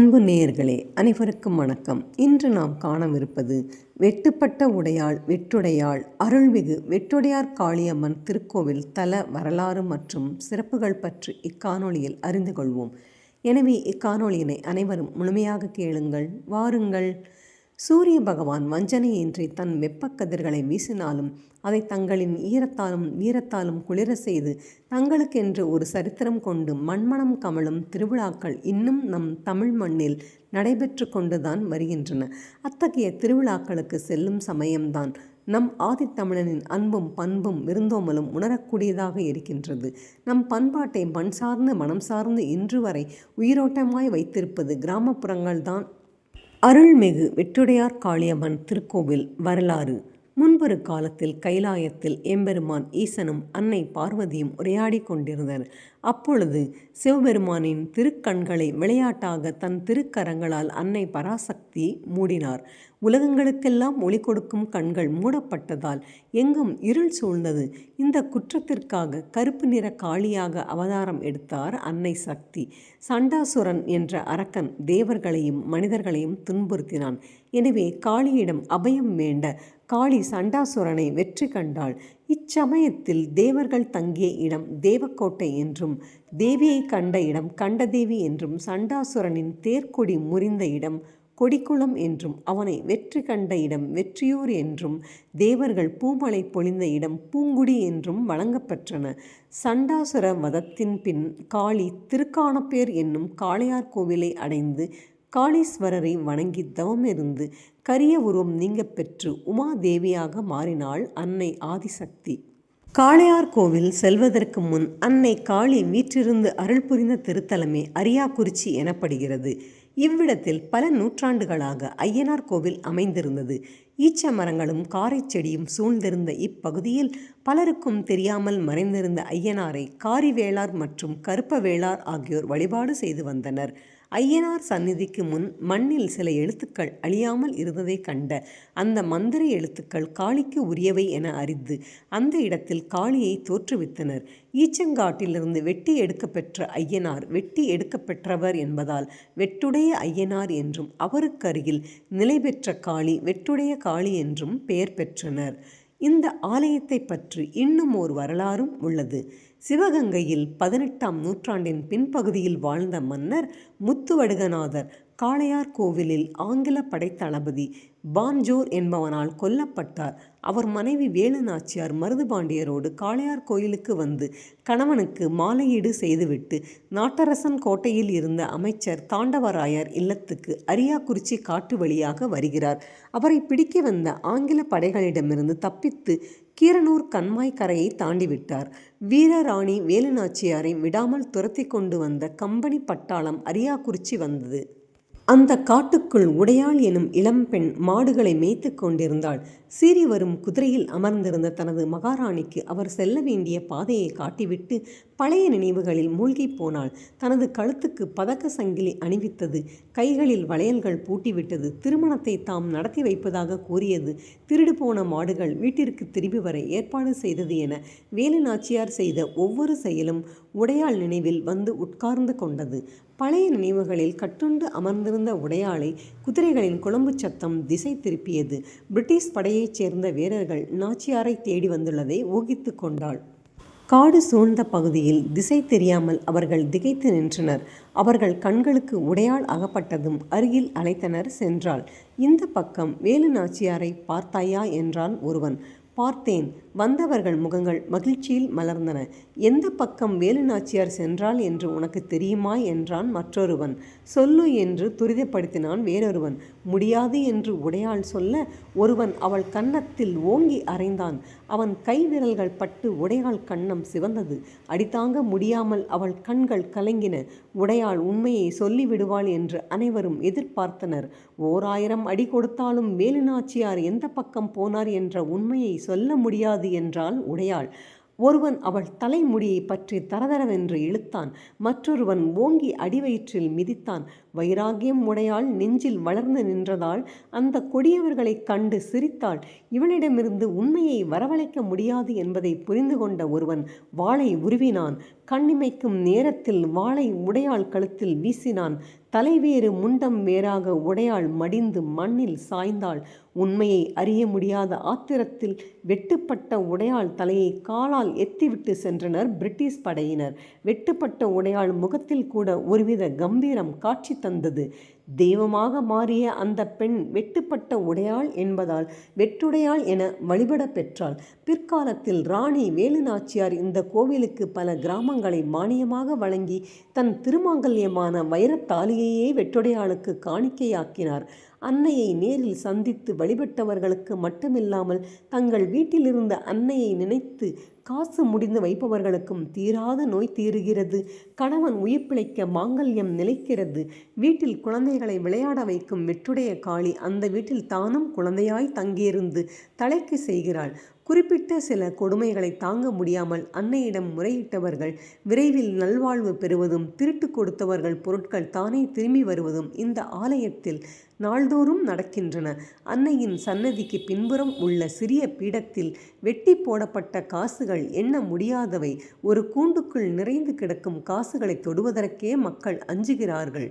அன்பு நேயர்களே அனைவருக்கும் வணக்கம். இன்று நாம் காணவிருப்பது வெட்டுப்பட்ட உடையாள் வெட்டுடையாள் அருள்மிகு வெட்டுடையார் காளியம்மன் திருக்கோவில் தல வரலாறு மற்றும் சிறப்புகள் பற்றி இக்காணொளியில் அறிந்து கொள்வோம். எனவே இக்காணொளியினை அனைவரும் முழுமையாக கேளுங்கள் வாருங்கள். சூரிய பகவான் வஞ்சனையின்றி தன் வெப்பக்கதிர்களை வீசினாலும் அதை தங்களின் ஈரத்தாலும் வீரத்தாலும் குளிர செய்து தங்களுக்கென்று ஒரு சரித்திரம் கொண்டு மண்மணம் கமழும் திருவிழாக்கள் இன்னும் நம் தமிழ் மண்ணில் நடைபெற்று கொண்டுதான் வருகின்றன. அத்தகைய திருவிழாக்களுக்கு செல்லும் சமயம்தான் நம் ஆதித்தமிழனின் அன்பும் பண்பும் விருந்தோமலும் உணரக்கூடியதாக இருக்கின்றது. நம் பண்பாட்டை மண் சார்ந்து மனம் சார்ந்து இன்று வரை உயிரோட்டமாய் வைத்திருப்பது கிராமப்புறங்கள்தான் அருள்மிகு வெட்டுடையார் காளியம்மன் திருக்கோவில் வரலாறு முன்பொரு காலத்தில் கைலாயத்தில் எம்பெருமான் ஈசனும் அன்னை பார்வதியும் உரையாடி கொண்டிருந்தனர். அப்பொழுது சிவபெருமானின் திருக்கண்களை விளையாட்டாக தன் திருக்கரங்களால் அன்னை பராசக்தி மூடினார். உலகங்களுக்கெல்லாம் ஒளி கொடுக்கும் கண்கள் மூடப்பட்டதால் எங்கும் இருள் சூழ்ந்தது. இந்த குற்றத்திற்காக கருப்பு நிற காளியாக அவதாரம் எடுத்தார் அன்னை சக்தி. சண்டாசுரன் என்ற அரக்கன் தேவர்களையும் மனிதர்களையும் துன்புறுத்தினான். எனவே காளியிடம் அபயம் வேண்ட காளி சண்டாசுரனை வெற்றி கண்டாள். இச்சமயத்தில் தேவர்கள் தங்கிய இடம் தேவக்கோட்டை என்றும் தேவியை கண்ட இடம் கண்டதேவி என்றும் சண்டாசுரனின் தேர்க்கொடி முறிந்த இடம் கொடிக்குளம் என்றும் அவனை வெற்றி கண்ட இடம் வெற்றியூர் என்றும் தேவர்கள் பூமலை பொழிந்த இடம் பூங்குடி என்றும் வழங்கப்பெற்றன. சண்டாசுர வதத்தின் பின் காளி திருக்கானப்பேர் என்னும் காளையார் கோவிலை அடைந்து காளீஸ்வரரை வணங்கி தவமிருந்து கரிய உருவம் நீங்க பெற்று உமாதேவியாக மாறினாள் அன்னை ஆதிசக்தி. காளையார் கோவில் செல்வதற்கு முன் அன்னை காளி வீற்றிருந்து அருள் புரிந்த திருத்தலமே அரியாக்குறிச்சி எனப்படுகிறது. இவ்விடத்தில் பல நூற்றாண்டுகளாக ஐயனார் கோவில் அமைந்திருந்தது. ஈச்ச மரங்களும் காரை செடியும் சூழ்ந்திருந்த இப்பகுதியில் பலருக்கும் தெரியாமல் மறைந்திருந்த ஐயனாரை காரிவேளார் மற்றும் கருப்ப வேளார் ஆகியோர் வழிபாடு செய்து வந்தனர். ஐயனார் சந்நிதிக்கு முன் மண்ணில் சில எழுத்துக்கள் அழியாமல் இருந்ததை கண்ட அந்த மந்திர எழுத்துக்கள் காளிக்கு உரியவை என அறிந்து அந்த இடத்தில் காளியை தோற்றுவித்தனர். ஈச்சங்காட்டிலிருந்து வெட்டி எடுக்கப்பெற்ற ஐயனார் வெட்டி எடுக்கப்பெற்றவர் என்பதால் வெட்டுடைய ஐயனார் என்றும் அவருக்கருகில் நிலை பெற்ற காளி வெட்டுடைய காளி என்றும் பெயர் பெற்றனர். இந்த ஆலயத்தை பற்றி இன்னும் ஒரு வரலாறும் உள்ளது. சிவகங்கையில் பதினெட்டாம் நூற்றாண்டின் பின்பகுதியில் வாழ்ந்த மன்னர் முத்துவடுகநாதர் காளையார் கோவிலில் ஆங்கில படைத்தளபதி பான்ஜோர் என்பவனால் கொல்லப்பட்டார். அவர் மனைவி வேலுநாச்சியார் மருதுபாண்டியரோடு காளையார் கோயிலுக்கு வந்து கணவனுக்கு மாலையீடு செய்துவிட்டு நாட்டரசன் கோட்டையில் இருந்த அமைச்சர் தாண்டவராயர் இல்லத்துக்கு அரியாக்குறிச்சி காட்டு வழியாக வருகிறார். அவரை பிடிக்க வந்த ஆங்கில படைகளிடமிருந்து தப்பித்து கீரனூர் கண்மாய் கரையை தாண்டிவிட்டார். வீரராணி வேலுநாச்சியாரை விடாமல் துரத்தி கொண்டு வந்த கம்பெனி பட்டாளம் அரியாக்குறிச்சி வந்தது. அந்த காட்டுக்குள் உடையாள் எனும் இளம்பெண் மாடுகளை மேய்த்து கொண்டிருந்தாள். சீறி வரும் குதிரையில் அமர்ந்திருந்த தனது மகாராணிக்கு அவர் செல்ல வேண்டிய பாதையை காட்டிவிட்டு பழைய நினைவுகளில் மூழ்கி போனாள். தனது கழுத்துக்கு பதக்க சங்கிலி அணிவித்தது. கைகளில் வளையல்கள் பூட்டிவிட்டது. திருமணத்தை தாம் நடத்தி வைப்பதாக கூறியது. திருடு போன மாடுகள் வீட்டிற்கு திரும்பி வர ஏற்பாடு செய்தது என வேலு நாச்சியார் செய்த ஒவ்வொரு செயலும் உடையாள் நினைவில் வந்து உட்கார்ந்து கொண்டது. பழைய நினைவுகளில் கட்டுண்டு அமர்ந்திருந்த உடையாளை குதிரைகளின் குழம்பு சத்தம் திசை திருப்பியது. பிரிட்டிஷ் படையைச் சேர்ந்த வீரர்கள் நாச்சியாரை தேடி வந்துள்ளதை ஊகித்து கொண்டாள். காடு சூழ்ந்த பகுதியில் திசை தெரியாமல் அவர்கள் திகைத்து நின்றனர். அவர்கள் கண்களுக்கு உடையால் அகப்பட்டதும் அருகில் அழைத்தனர் சென்றாள். இந்த பக்கம் வேலு நாச்சியாரை பார்த்தாயா? என்றான் ஒருவன். பார்த்தேன். வந்தவர்கள் முகங்கள் மகிழ்ச்சியில் மலர்ந்தன. எந்த பக்கம் வேலு நாச்சியார் சென்றாள் என்று உனக்கு தெரியுமா? என்றான் மற்றொருவன். சொல்லு என்று துரிதப்படுத்தினான் வேறொருவன். முடியாது என்று உடையாள் சொல்ல ஒருவன் அவள் கன்னத்தில் ஓங்கி அறைந்தான். அவன் கை விரல்கள் பட்டு உடையாள் கண்ணம் சிவந்தது. அடித்தாங்க முடியாமல் அவள் கண்கள் கலங்கின. உடையாள் உண்மையை சொல்லிவிடுவாள் என்று அனைவரும் எதிர்பார்த்தனர். ஓர் ஆயிரம் அடி கொடுத்தாலும் வேலுநாச்சியார் எந்த பக்கம் போனார் என்ற உண்மையை சொல்ல முடியாது என்றால் உடையாள். ஒருவன் அவள் தலைமுடியை பற்றி தரதரவென்று இழுத்தான். மற்றொருவன் ஓங்கி அடிவயிற்றில் மிதித்தான். வைராகியம் உடையாள் நெஞ்சில் வளர்ந்து நின்றதால் அந்த கொடியவர்களைக் கண்டு சிரித்தாள். இவளிடமிருந்து உண்மையை வரவழைக்க முடியாது என்பதை புரிந்து கொண்ட ஒருவன் வாளை உருவினான். கண்ணிமைக்கும் நேரத்தில் வாளை உடையாள் கழுத்தில் வீசினான். தலைவேறு முண்டம் வேறாக உடையாள் மடிந்து மண்ணில் சாய்ந்தாள். உண்மையை அறிய முடியாத ஆத்திரத்தில் வெட்டுப்பட்ட உடையாள் தலையை காலால் எத்திவிட்டு சென்றனர் பிரிட்டிஷ் படையினர். வெட்டுப்பட்ட உடையாள் முகத்தில் கூட ஒருவித கம்பீரம் காட்சி தந்தது. தெய்வமாக மாறிய அந்த பெண் வெட்டுப்பட்ட உடையாள் என்பதால் வெற்றுடையாள் என வழிபட பெற்றாள். பிற்காலத்தில் ராணி வேலுநாச்சியார் இந்த கோவிலுக்கு பல கிராமங்களை மானியமாக வழங்கி தன் திருமாங்கல்யமான வைரத்தாலியையே வெற்றுடையாளுக்கு காணிக்கையாக்கினார். அன்னையை நேரில் சந்தித்து வழிபட்டவர்களுக்கு மட்டுமில்லாமல் தங்கள் வீட்டிலிருந்த அன்னையை நினைத்து காசு முடிந்து வைப்பவர்களுக்கும் தீராத நோய் தீருகிறது. கணவன் உயிர் பிழைக்க மாங்கல்யம் நிலைக்கிறது. வீட்டில் குழந்தை குழந்தைகளை விளையாட வைக்கும் வெற்றுடைய காளி அந்த வீட்டில் தானும் குழந்தையாய் தங்கியிருந்து தலைக்கு செய்கிறாள். குறிப்பிட்ட சில கொடுமைகளை தாங்க முடியாமல் அன்னையிடம் முறையிட்டவர்கள் விரைவில் நல்வாழ்வு பெறுவதும் திருட்டு கொடுத்தவர்கள் பொருட்கள் தானே திரும்பி வருவதும் இந்த ஆலயத்தில் நாள்தோறும் நடக்கின்றன. அன்னையின் சன்னதிக்கு பின்புறம் உள்ள சிறிய பீடத்தில் வெட்டி போடப்பட்ட காசுகள் எண்ண முடியாதவை. ஒரு கூண்டுக்குள் நிறைந்து கிடக்கும் காசுகளை தொடுவதற்கே மக்கள் அஞ்சுகிறார்கள்.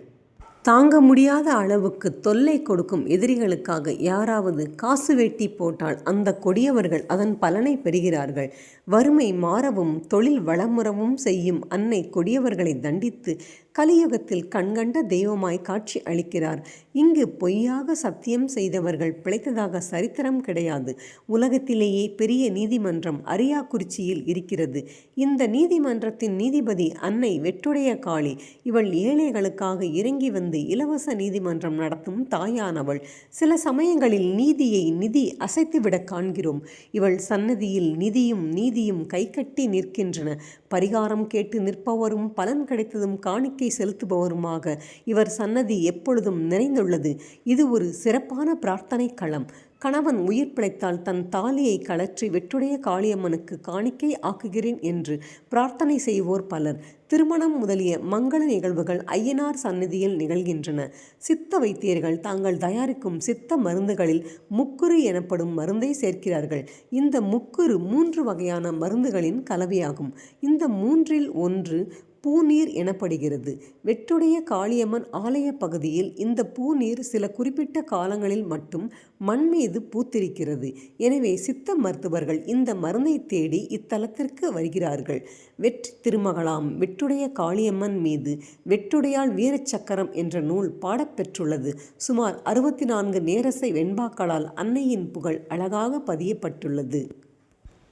தாங்க முடியாத அளவுக்கு தொல்லை கொடுக்கும் எதிரிகளுக்காக யாராவது காசு வெட்டி போட்டால் அந்த கொடியவர்கள் அதன் பலனை பெறுகிறார்கள். வறுமை மாறவும் தொழில் வளமுறவும் செய்யும் அன்னை கொடியவர்களை தண்டித்து கலியுகத்தில் கண்கண்ட தெய்வமாய் காட்சி அளிக்கிறார். இங்கு பொய்யாக சத்தியம் செய்தவர்கள் பிழைத்ததாக சரித்திரம் கிடையாது. உலகத்திலேயே பெரிய நீதிமன்றம் அரியாக்குறிச்சியில் இருக்கிறது. இந்த நீதிமன்றத்தின் நீதிபதி அன்னை வெட்டுடைய காளி இவள் ஏழைகளுக்காக இறங்கி வந்து இலவச நீதிமன்றம் நடத்தும் தாயானவள். சில சமயங்களில் நீதியை நிதி அசைத்துவிட காண்கிறோம். இவள் சன்னதியில் நிதியும் நீதியும் கைகட்டி நிற்கின்றன. பரிகாரம் கேட்டு நிற்பவரும் பலன் கிடைத்ததும் காணிக்கை செலுத்துபவருமாக இவர் சன்னதி எப்பொழுதும் நிறைந்துள்ளது. இது ஒரு சிறப்பான பிரார்த்தனை களம் கணவன் உயிர் பிழைத்தால் தன் தாலியை கலற்றி வெற்றுடைய காளியம்மனுக்கு காணிக்கை ஆக்குகிறேன் என்று பிரார்த்தனை செய்வோர் பலர். திருமணம் முதலிய மங்கள நிகழ்வுகள் ஐயனார் சந்நிதியில் நிகழ்கின்றன. சித்த வைத்தியர்கள் தாங்கள் தயாரிக்கும் சித்த மருந்துகளில் முக்குரு எனப்படும் மருந்தை சேர்க்கிறார்கள். இந்த முக்குரு மூன்று வகையான மருந்துகளின் கலவையாகும். இந்த மூன்றில் ஒன்று பூநீர் எனப்படுகிறது. வெற்றுடைய காளியம்மன் ஆலய பகுதியில் இந்த பூநீர் சில குறிப்பிட்ட காலங்களில் மட்டும் மண் மீது பூத்திருக்கிறது. எனவே சித்த மருத்துவர்கள் இந்த மருந்தை தேடி இத்தலத்திற்கு வருகிறார்கள். வெற்றி திருமகளாம் வெற்றுடைய காளியம்மன் மீது வெற்றுடையால் வீரச்சக்கரம் என்ற நூல் பாடப்பெற்றுள்ளது. சுமார் அறுபத்தி நான்கு நேரசை வெண்பாக்களால் அன்னையின் புகழ் அழகாக பதியப்பட்டுள்ளது.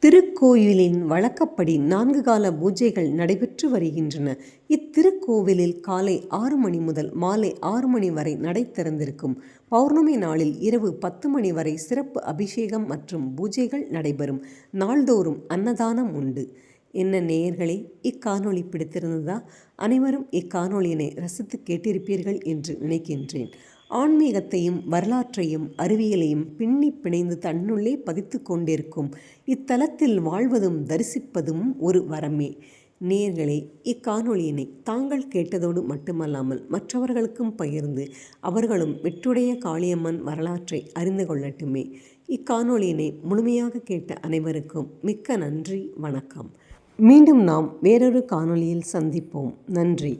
திருக்கோயிலின் வழக்கப்படி நான்கு கால பூஜைகள் நடைபெற்று வருகின்றன. இத்திருக்கோவிலில் காலை ஆறு மணி முதல் மாலை ஆறு மணி வரை நடை திறந்திருக்கும். பௌர்ணமி நாளில் இரவு பத்து மணி வரை சிறப்பு அபிஷேகம் மற்றும் பூஜைகள் நடைபெறும். நாள்தோறும் அன்னதானம் உண்டு. என்ன நேயர்களே இக்காணொளி பிடித்திருந்ததா? அனைவரும் இக்காணொளியினை ரசித்து கேட்டிருப்பீர்கள் என்று நினைக்கின்றேன். ஆன்மீகத்தையும் வரலாற்றையும் அறிவியலையும் பின்னி பிணைந்து தன்னுள்ளே பதித்து கொண்டிருக்கும் இத்தலத்தில் வாழ்வதும் தரிசிப்பதும் ஒரு வரமே. நேர்களே இக்காணொளியினை தாங்கள் கேட்டதோடு மட்டுமல்லாமல் மற்றவர்களுக்கும் பகிர்ந்து அவர்களும் வெற்றுடைய காளியம்மன் வரலாற்றை அறிந்து கொள்ளட்டுமே. இக்காணொளியினை முழுமையாக கேட்ட அனைவருக்கும் மிக்க நன்றி வணக்கம். மீண்டும் நாம் வேறொரு காணொளியில் சந்திப்போம். நன்றி.